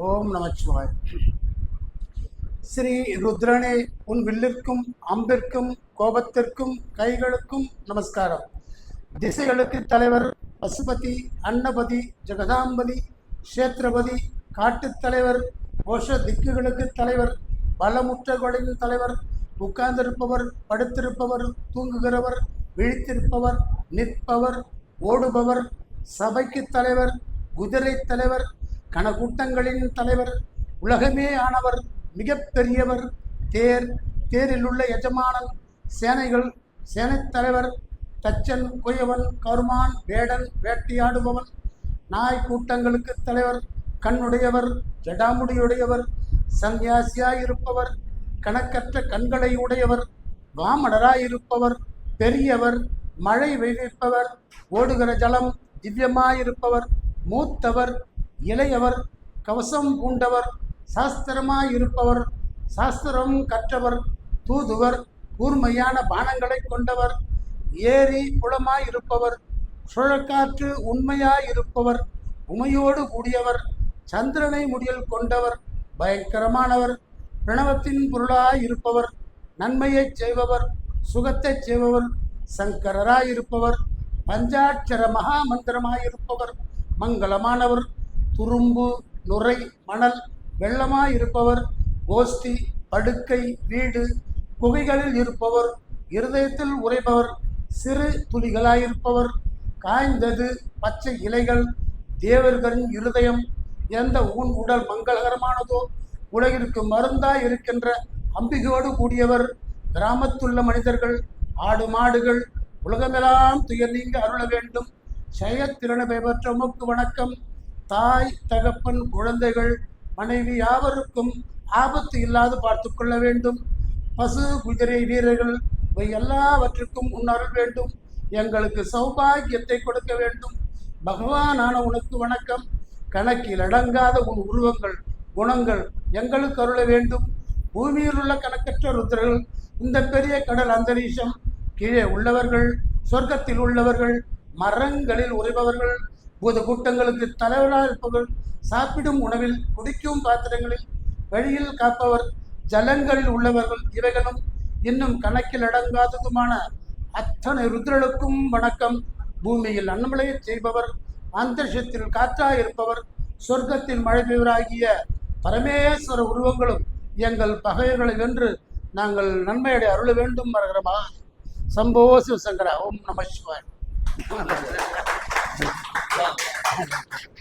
ஓம் நமச்சிவாய். ஸ்ரீ ருத்ரனே உன் வில்லிற்கும் அம்பிற்கும் கோபத்திற்கும் கைகளுக்கும் நமஸ்காரம். திசைகளுக்கு தலைவர் பசுபதி அன்னபதி ஜெகதாம்பதி கஷேத்திரபதி காட்டுத் தலைவர் கோஷ திக்குகளுக்கு தலைவர் பலமுற்றகொலையின் தலைவர் உட்கார்ந்திருப்பவர் படுத்திருப்பவர் தூங்குகிறவர் விழித்திருப்பவர் நிற்பவர் ஓடுபவர் சபைக்கு தலைவர் குதிரை தலைவர் கணக்கூட்டங்களின் தலைவர் உலகமே ஆனவர் மிகப்பெரியவர் தேர் தேரில் உள்ள எஜமானன் சேனைகள் சேனைத் தலைவர் தச்சன் குயவன் கருமான் வேடன் வேட்டையாடுபவன் நாய் கூட்டங்களுக்கு தலைவர் கண்ணுடையவர் ஜடாமுடியுடையவர் சந்நியாசியாயிருப்பவர் கணக்கற்ற கண்களை உடையவர் வாமடராயிருப்பவர் பெரியவர் மழை வெய்விப்பவர் ஓடுகிற ஜலம் திவ்யமாயிருப்பவர் மூத்தவர் இளையவர் கவசம் பூண்டவர் சாஸ்திரமாயிருப்பவர் சாஸ்திரம் கற்றவர் தூதுவர் கூர்மையான பானங்களை கொண்டவர் ஏரி குளமாயிருப்பவர் சுழற்காற்று உண்மையாயிருப்பவர் உமையோடு கூடியவர் சந்திரனை முடியல் கொண்டவர் பயங்கரமானவர் பிரணவத்தின் பொருளாயிருப்பவர் நன்மையைச் செய்பவர் சுகத்தைச் செய்பவர் சங்கரராயிருப்பவர் பஞ்சாட்சர மகாமந்திரமாயிருப்பவர் மங்களமானவர் துரும்பு நுரை மணல் வெள்ளமாய் இருப்பவர் கோஷ்டி படுக்கை வீடு குகைகளில் இருப்பவர் இருதயத்தில் உறைபவர் சிறு துளிகளாயிருப்பவர் காய்ந்தது பச்சை இலைகள் தேவர்களின் இருதயம் எந்த உன் உடல் மங்களகரமானதோ உலகிற்கு மருந்தாய் இருக்கின்ற அம்பிகையோடு கூடியவர் கிராமத்துள்ள மனிதர்கள் ஆடு மாடுகள் உலகமெல்லாம் துயர் நீங்க அருள வேண்டும். செயத்திறனை பெற்ற உமக்கு வணக்கம். தாய் தகப்பன் குழந்தைகள் மனைவி யாவருக்கும் ஆபத்து இல்லாது பார்த்து கொள்ள வேண்டும். பசு குதிரை வீரர்கள் இவை எல்லாவற்றுக்கும் உன் அருள் வேண்டும். எங்களுக்கு சௌபாகியத்தை கொடுக்க வேண்டும். பகவானான உனக்கு வணக்கம். கணக்கில் அடங்காத உன் உருவங்கள் குணங்கள் எங்களுக்கு அருள வேண்டும். பூமியில் உள்ள கணக்கற்ற ருத்ரர்கள் இந்த பெரிய கடல் அந்தரீஷம் கீழே உள்ளவர்கள் சொர்க்கத்தில் உள்ளவர்கள் மரங்களில் உறைபவர்கள் பூத கூட்டங்களுக்கு தலைவராக இருப்பவர்கள் சாப்பிடும் உணவில் குடிக்கும் பாத்திரங்களில் வழியில் காப்பவர் ஜலங்களில் உள்ளவர்கள் இவைகளும் இன்னும் கணக்கில் அடங்காததுமான அத்தனை ருத்ரலுக்கும் வணக்கம். பூமியில் அன்னமலையை செய்பவர் அந்தரிஷத்தில் காற்றாய் இருப்பவர் சொர்க்கத்தின் மழை பெய்வராகிய பரமேஸ்வர உருவங்களும் எங்கள் பகைவர்களை வென்று நாங்கள் நன்மையடை அருள வேண்டும் மரகரமா. சம்போ சிவசங்கரா. ஓம் நம சிவாய். 何?